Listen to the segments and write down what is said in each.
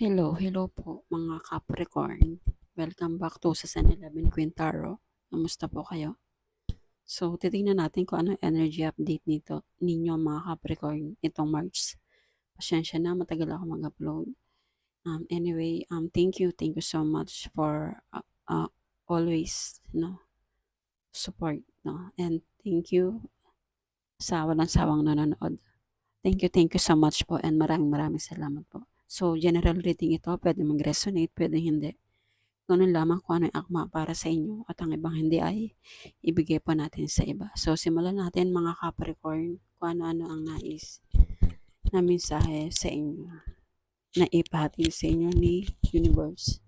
Hello, hello po mga Capricorn. Welcome back to sa Sun 11 Quintaro. Kamusta po kayo? So, titingnan natin kung ano energy update nito ninyo mga Capricorn itong March. Pasensya na, matagal ako mag-upload. Um, anyway, um, thank you, thank you so much for uh, uh, always no, support. No? And thank you sa walang sawang nanonood. Thank you, thank you so much po and maraming maraming salamat po. So, general reading ito, pwede mag-resonate, pwede hindi. Ganun lamang kung ano yung akma para sa inyo at ang ibang hindi ay ibigay po natin sa iba. So, simulan natin mga Capricorn kung ano-ano ang nais na mensahe sa inyo na ipahatid sa inyo ni Universe.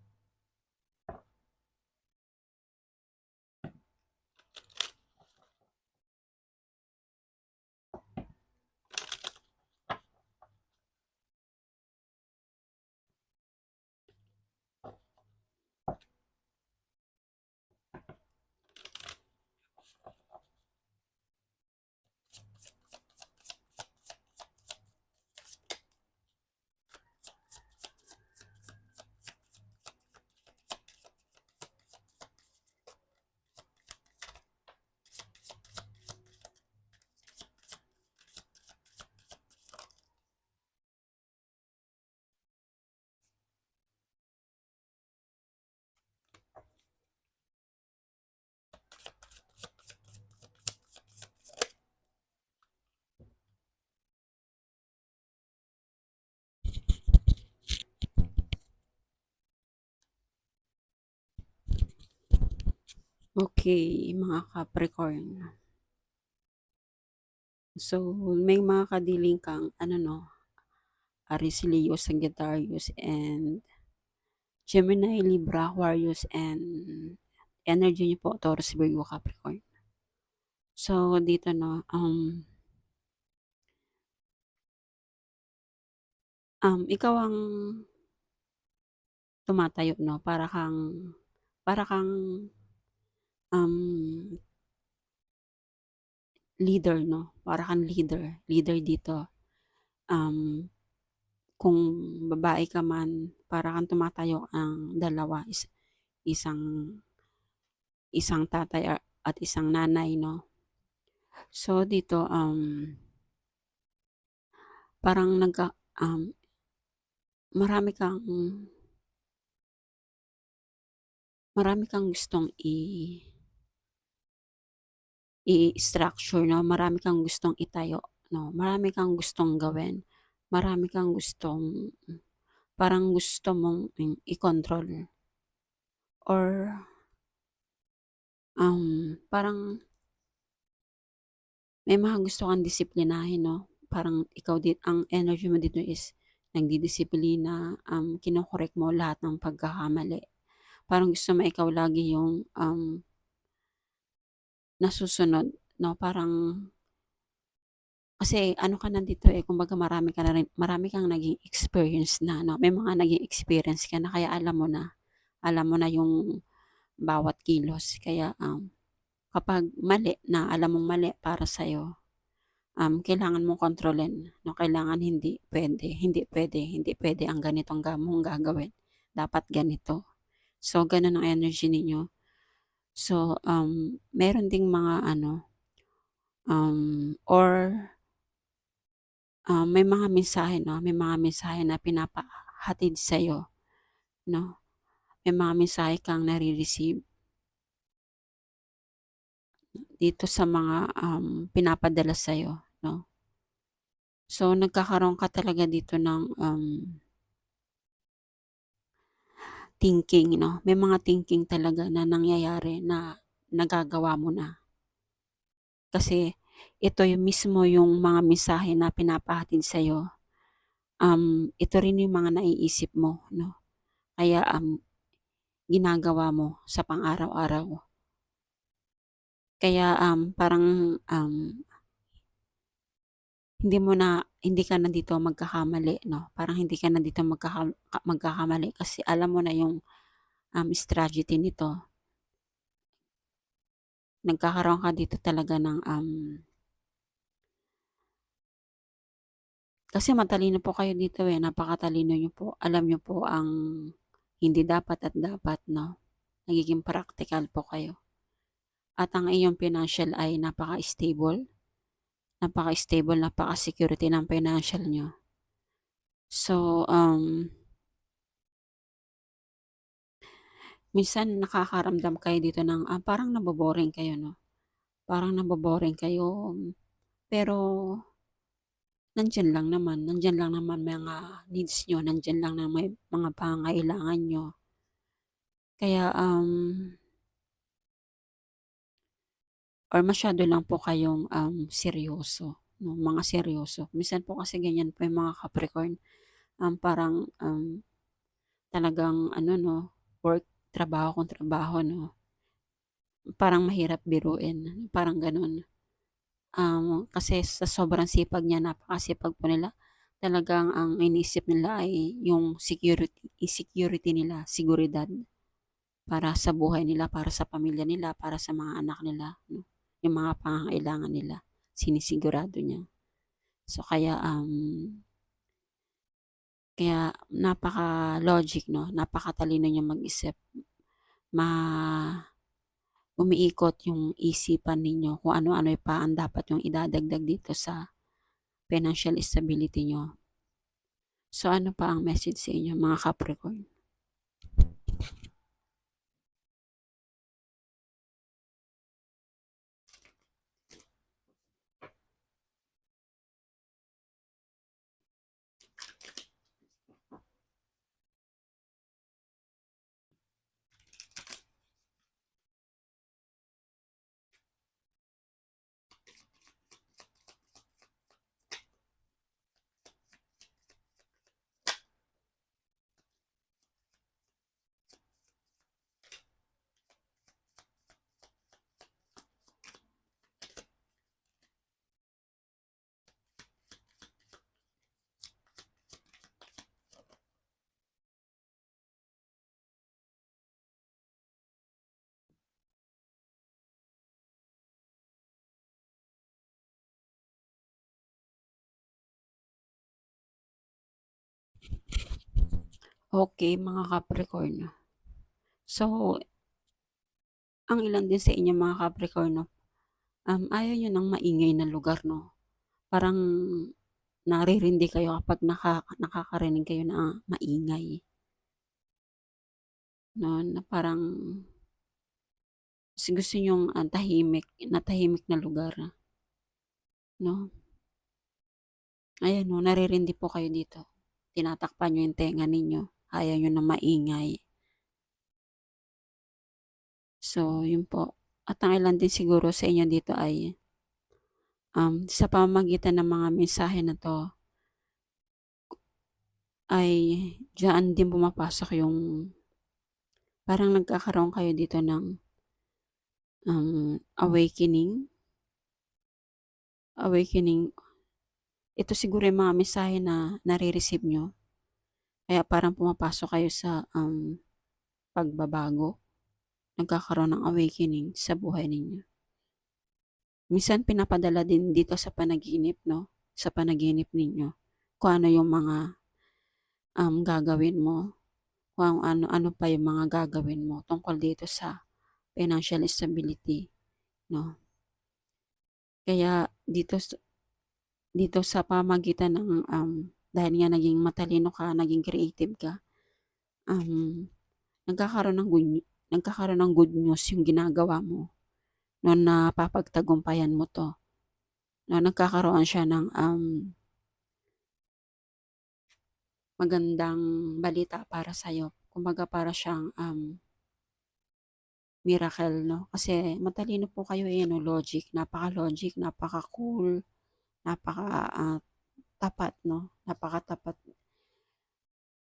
Okay, mga Capricorn. So, may mga kadiling kang, ano no, Aries, Leo, Sagittarius, and Gemini, Libra, Aquarius, and energy niyo po, Taurus, Virgo, Capricorn. So, dito no, um, um, ikaw ang tumatayo, no? Para kang, para kang, um, leader, no? Para kang leader, leader dito. Um, kung babae ka man, para kang tumatayo ang dalawa, is, isang, isang tatay at isang nanay, no? So, dito, um, parang nagka, um, marami kang, marami kang gustong i, i-structure, no? Marami kang gustong itayo, no? Marami kang gustong gawin. Marami kang gustong, parang gusto mong i-control. Or, um, parang, may mga gusto kang disiplinahin, no? Parang ikaw din, ang energy mo dito is nagdidisiplina, um, kinokorek mo lahat ng pagkakamali. Parang gusto mo ikaw lagi yung um, nasusunod, no? Parang, kasi ano ka nandito eh, kumbaga marami ka na rin, marami kang naging experience na, no? May mga naging experience ka na, kaya alam mo na, alam mo na yung bawat kilos. Kaya, um, kapag mali na, alam mong mali para sa'yo, um, kailangan mong kontrolin, no? Kailangan hindi pwede, hindi pwede, hindi pwede ang ganitong mong gagawin. Dapat ganito. So, ganun ang energy ninyo. So, um, meron ding mga ano, um, or um, may mga mensahe, no? May mga mensahe na pinapahatid sa'yo, no? May mga mensahe kang nare-receive dito sa mga um, pinapadala sa'yo, no? So, nagkakaroon ka talaga dito ng um, thinking, no? May mga thinking talaga na nangyayari na nagagawa mo na. Kasi ito yung mismo yung mga mensahe na pinapahatid sa'yo. Um, ito rin yung mga naiisip mo, no? Kaya um, ginagawa mo sa pang-araw-araw. Kaya um, parang um, hindi mo na, hindi ka na dito magkakamali, no? Parang hindi ka na dito magkaka, magkakamali kasi alam mo na yung um, strategy nito. Nagkakaroon ka dito talaga ng um, Kasi matalino po kayo dito eh, napakatalino niyo po. Alam niyo po ang hindi dapat at dapat, no? Nagiging practical po kayo. At ang iyong financial ay napaka-stable. Napaka-stable, napaka-security ng financial niyo. So, um, minsan nakakaramdam kayo dito ng ah, parang naboboring kayo, no? Parang naboboring kayo. Pero, nandyan lang naman. Nandyan lang naman mga needs nyo. Nandyan lang may mga pangailangan nyo. Kaya, um, or masyado lang po kayong um, seryoso. No? Mga seryoso. Minsan po kasi ganyan po yung mga Capricorn. Um, parang um, talagang ano no, work, trabaho kung trabaho no. Parang mahirap biruin. Parang ganun. Um, kasi sa sobrang sipag niya, napakasipag po nila. Talagang ang inisip nila ay yung security, security nila, seguridad para sa buhay nila, para sa pamilya nila, para sa mga anak nila, no? Yung mga pangangailangan nila, sinisigurado niya. So kaya um kaya napaka-logic no, napakatalino niya mag-isip. Ma umiikot yung isipan ninyo kung ano-ano pa ang dapat yung idadagdag dito sa financial stability nyo. So ano pa ang message sa inyo mga Capricorn? Okay, mga Capricorn. So, ang ilan din sa inyo mga Capricorn, um, ayaw nyo ng maingay na lugar, no? Parang naririndi kayo kapag naka, nakakarinig kayo na maingay. No, na parang gusto nyong uh, tahimik, na tahimik na lugar. No? Ayan, no, naririndi po kayo dito. Tinatakpan nyo yung tenga ninyo ayaw nyo na maingay. So, yun po. At ang ilan din siguro sa inyo dito ay um, sa pamagitan ng mga mensahe na to ay diyan din pumapasok yung parang nagkakaroon kayo dito ng um, awakening awakening ito siguro yung mga mensahe na nare-receive nyo kaya parang pumapasok kayo sa um, pagbabago. Nagkakaroon ng awakening sa buhay ninyo. Minsan pinapadala din dito sa panaginip, no? Sa panaginip ninyo. Kung ano yung mga um, gagawin mo. Kung ano, ano pa yung mga gagawin mo tungkol dito sa financial stability, no? Kaya dito dito sa pamagitan ng um, dahil nga naging matalino ka, naging creative ka, um, nagkakaroon ng good, nagkakaroon ng good news yung ginagawa mo no napapagtagumpayan mo to. No, nagkakaroon siya ng um, magandang balita para sa iyo. Kumbaga para siyang um, miracle, no? Kasi matalino po kayo eh, no? Logic, napaka-logic, napaka-cool, napaka uh, tapat, no? Napakatapat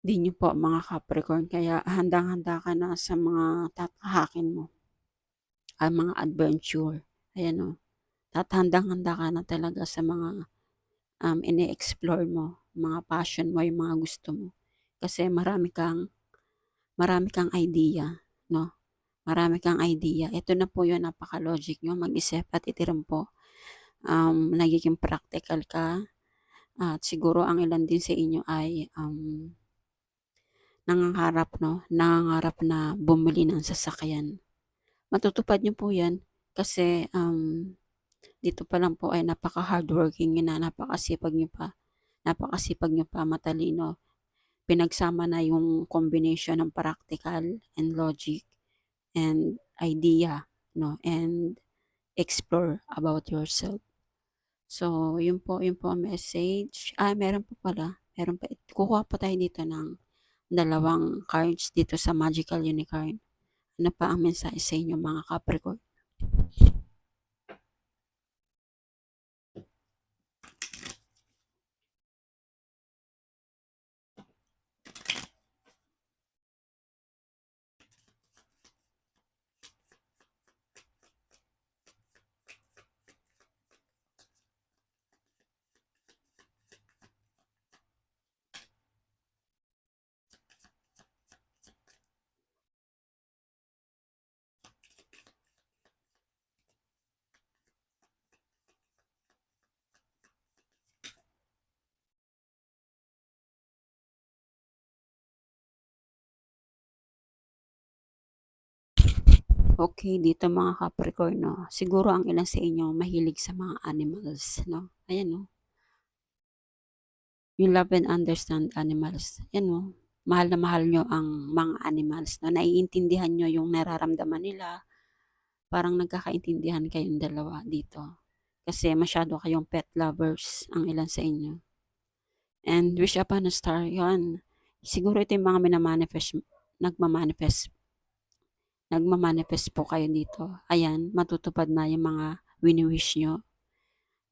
din niyo po mga Capricorn. Kaya handang-handa ka na sa mga tatahakin mo. Ang mga adventure. Ayan o. Tatandang-handa ka na talaga sa mga um, ini-explore mo. Mga passion mo, yung mga gusto mo. Kasi marami kang marami kang idea, no? Marami kang idea. Ito na po yun, napaka-logic nyo. Mag-isip at itiram po. Um, nagiging practical ka At siguro ang ilan din sa inyo ay um, nangangarap, no? Nangangarap na bumili ng sasakyan. Matutupad niyo po yan kasi um, dito pa lang po ay napaka-hardworking niyo na, napakasipag niyo pa. Napakasipag niyo pa, matalino. Pinagsama na yung combination ng practical and logic and idea, no? And explore about yourself. So, yun po, yun po ang message. Ah, meron po pala. Meron pa. Kukuha pa tayo dito ng dalawang cards dito sa Magical Unicorn. Ano pa ang mensahe sa inyo mga Capricorn? Okay, dito mga Capricorn, no? Siguro ang ilan sa inyo mahilig sa mga animals, no? Ayan, no? You love and understand animals. Yan, no? Mahal na mahal nyo ang mga animals, no? Naiintindihan nyo yung nararamdaman nila. Parang nagkakaintindihan kayong dalawa dito. Kasi masyado kayong pet lovers ang ilan sa inyo. And wish upon a star, yon Siguro ito yung mga minamanifest, nagmamanifest nagmamanifest po kayo dito. Ayan, matutupad na yung mga wini-wish nyo.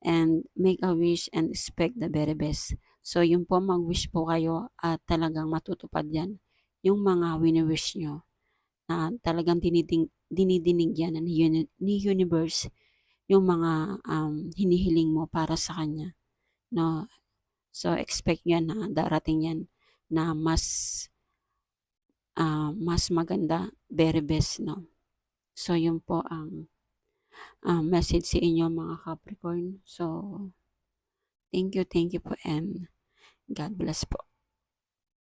And make a wish and expect the very best. So, yung po mag-wish po kayo at talagang matutupad yan. Yung mga wini-wish nyo na talagang diniding, dinidinig yan ni, ni universe yung mga um, hinihiling mo para sa kanya. No? So, expect yan na darating yan na mas uh, mas maganda, very best, no? So, yun po ang uh, message sa inyo mga Capricorn. So, thank you, thank you po and God bless po.